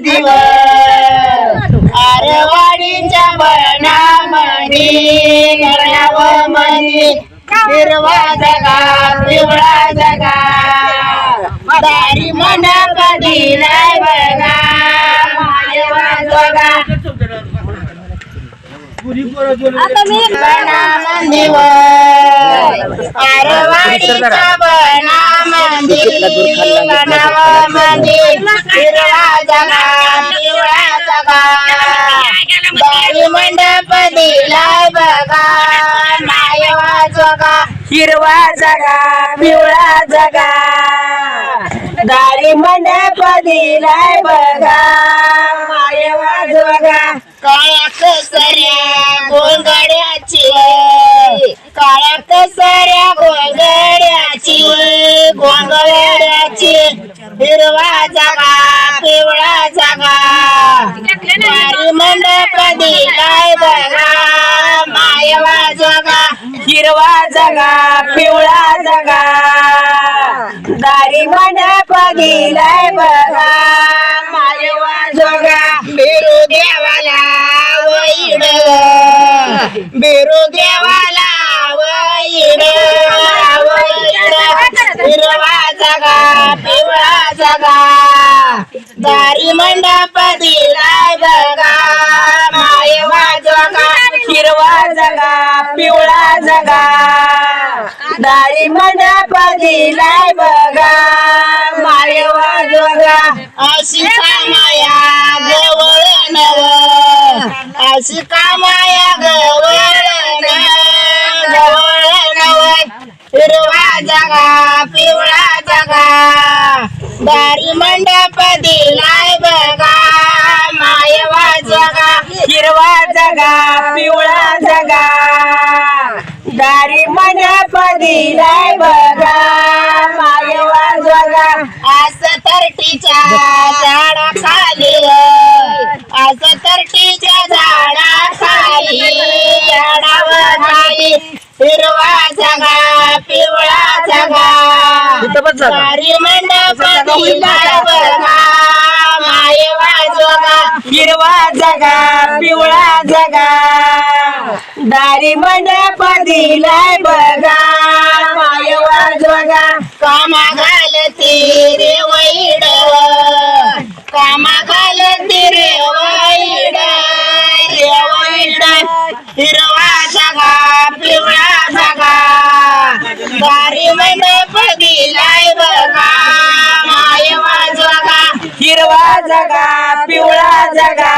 दिव आरवाडीच्या नरणाव मनी हिरवा जगा पिवळा जगा. दारी मन कधी नाही बघा मायवा जगा. बनामंदिव आरवाडीच्या बनामंदी हिरवा जगा पिवळा जगा दारी मंडप दिलाय बघा मायवा जगा हिरवा जगा पिवळा जगा दारी मंडप दिलाय बघा मायवा जगा काळ्या कसऱ्या गोंगड्याची काळ्या कसऱ्या गोंगड्याची गोंगड्याची हिरवा जागा पिवळा जागा. वारी मंडप दिलाय बघा? मायवा जागा हिरवा जागा पिवळा जागा. दारी मंडप दिलाय बघा मायवा जागा. बिरू देवाला वैड बिरू देवाला बघा दारी मंडप दिलाय बघा. मायवा जगा हिरवा जगा पिवळा जगा. दारी मंडप दिलाय बघा. मायवा जगा अशी कामाया देवळ नव. अशी कामाया गवळ नव. हिरवा जगा पिवळा दारी मंडप दिलाय बघा मायवा जगा हिरवा जगा पिवळा जगा. दारी मंडप दिलाय बघा मायवा जगा. आस तरटीच्या झाडा खाली आस तरटीच्या झाडा खाली झाडावर खाली हिरवा जागा पिवळा जागा. दारी मंडप बघा मायवा हिरवा जगा पिवळा जगा दारी मंडप दिलाय बघा मायवा जगा कामा घालती रे वैड कामा घालती रे वैड हिरवा जगा पिवळा जगा.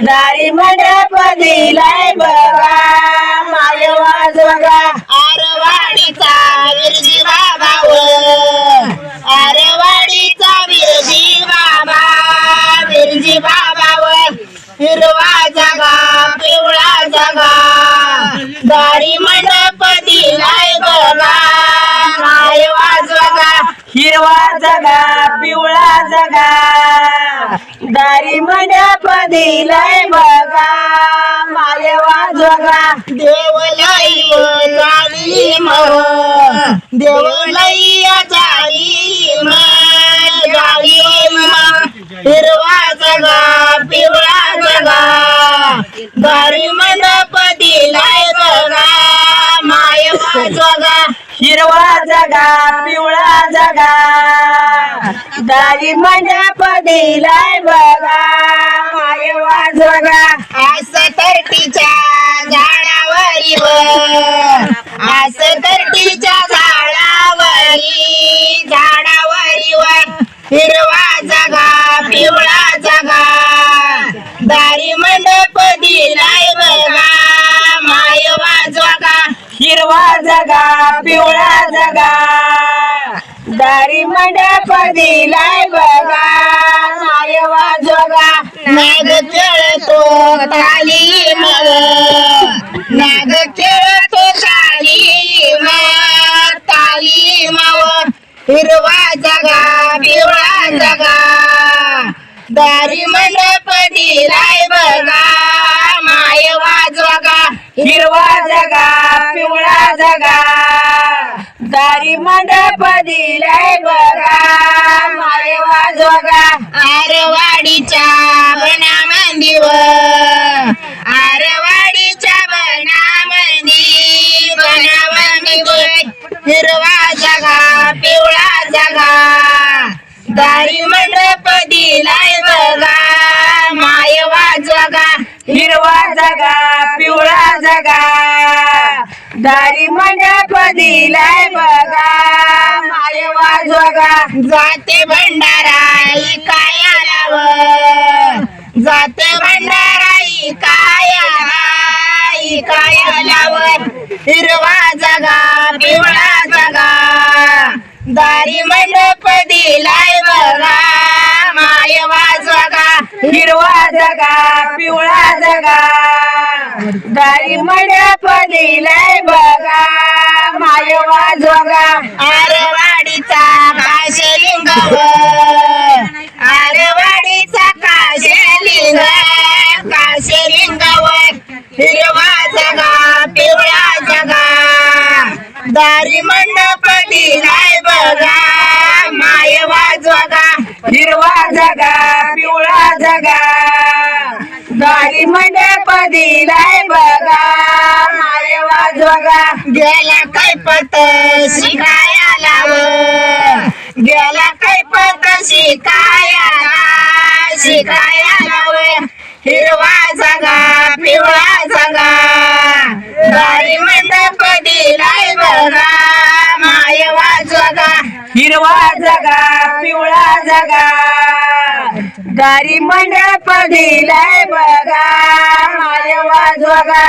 दारी मंडप दिलाय बघा मायवा जगा. आरवाडीचा विरजी बाबाव. आरवाडीचा हिरवा जगा पिवळा जगा. दारी मंडप दिलाय बघा. मायवा जगा. देवलाई चाली मग. देवलाई झाली हिरवा जगा पिवळा जगा. दारी मंडप दिलाय बघा. मायवा जगा. हिरवा जगा पिवळा जगा दारी मंडप दिलाय बघा. मायवा जगा आस तरटीच्या झाडावरी आस तरटीच्या झाडावरी झाडावरी वर हिरवा जगा पिवळा जागा. दारी मंडप दिलाय बघा. मायवा जागा हिरवा जगा पिवळा जगा. मंडप दिलाय बघा. मायवा जोगा. नाग खेळतो खाली मग. नाग खेळतो खाली मग. ताली मग. हिरवा जगा पिवळा जगा. दारी मंडप दिलाय बघा. मायवा जोगा हिरवा जगा पिवळा जगा. दारी मंडप दिलाय बघा मायवा आरवाडीच्या अरे व आरवाडीच्या बनामणी बनावणी व हिरवा जगा पिवळा जगा. दारी मंडप दिलाय बघा मायवा जगा हिरवा जगा पिवळा जगा. दारी मंडप दिलाय बघा मायवा जोगा जाते भंडारा कायालाव जाते भंडारा काय आल्यावर? हिरवा जगा पिवळा जगा. दारी मंडप दिलाय बघा मायवा जगा हिरवा जगा पिवळा जगा. दारी मड्या दिलाय बघा मायवा जोगा. आरवाडीचा काशलिंगव आरवाडीचा काशलिंग काशलिंगावर हिरवा जगा पिवळा जगा. दारी मंडप दिलाय बघा मायवा जगा. हिरवा जगा पिवळा जगा. दारी मंडप दिलाय बघा. मायवा वाजवगा गेला काय पत शिकायला गेला काय पत शिकाया लाव हिरवा जगा पिवळा जगा. दारी मंडप दिलाय बघा. माय वाजवगा हिरवा जगा पिवळा जगा. दारी मंडप दिलाय बघा. मायवा जोगा